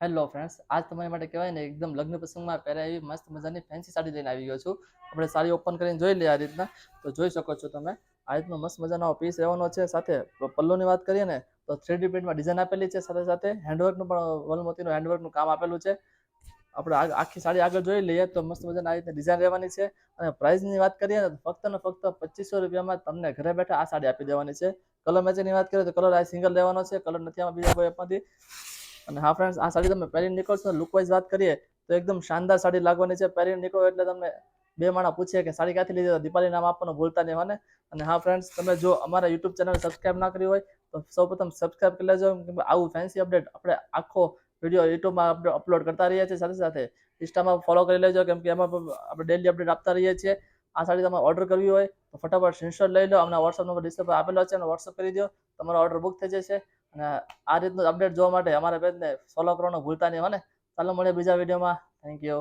Hello friends આજ તમારી માટે કહેવાય ને એકદમ લગ્ન પ્રસંગમાં પહેરાય એવી મસ્ત મજાની ફેન્સી સાડી લઈને આવી ગયો છું. આપણે સાડી ઓપન કરીને જોઈ લઈએ આ રીતના. તો જોઈ શકો છો તમે, આ રીતનો મસ્ત મજાનો પીસ રહેવાનો છે. સાથે પલ્લોની વાત કરીએ ને, તો થ્રીડી પ્રિન્ટમાં ડિઝાઇન આપેલી છે. સાથે સાથે હેન્ડવર્કનું પણ, વલમોતીનું હેન્ડવર્કનું કામ આપેલું છે. આપણે આખી સાડી આગળ જોઈ લઈએ તો મસ્ત મજાની આ રીતે ડિઝાઇન રહેવાની છે. અને પ્રાઇસની વાત કરીએ તો ફક્ત ને ફક્ત પચીસો રૂપિયામાં તમને ઘરે બેઠા આ સાડી આપી દેવાની છે. કલર મેચિંગની વાત કરીએ તો કલર આ સિંગલ રહેવાનો છે. કલર નથી આમાં બીજા કોઈ એપમાંથી અને હા ફ્રેન્ડ્સ આ સાડી તમે પહેરીને નીકળશો લુક વાઇઝ વાત કરીએ, તો એકદમ શાનદાર સાડી લાગવાની છે. પહેરીને નીકળો એટલે તમને બે માણા પૂછે કે સાડી ક્યાંથી લીધી? દીપાલી નામ આપવાનું ભૂલતા નહીં મને અને હા ફ્રેન્ડ્સ તમે જો અમારા યુટ્યુબ ચેનલ સબસ્ક્રાઇબ ના કરી હોય, તો સૌપ્રથમ સબસ્ક્રાઇબ કરી લેજો. આવું ફેન્સી અપડેટ આપણે આખો વીડિયો યુટ્યુબમાં અપલોડ કરતા રહીએ છીએ. સાથે સાથે ઇન્સ્ટામાં ફોલો કરી લેજો. કેમ કે એમાં આપણે ડેલી અપડેટ આપતા રહીએ છીએ. આ સાડી તમારે ઓર્ડર કરવી હોય, તો ફટાફટ સ્ક્રીનશોટ લઈ લો. અમને વોટ્સઅપ નંબર ડિસ્પ્લે આપેલો છે. અને વોટ્સઅપ કરી દો તમારો ઓર્ડર બુક થઈ જશે. અને આ રીતનું અપડેટ જોવા માટે અમારા પેજને ફોલો કરવાનું ભૂલતા નહીં મને ચાલો, મળીએ બીજા વિડીયોમાં થેન્ક યુ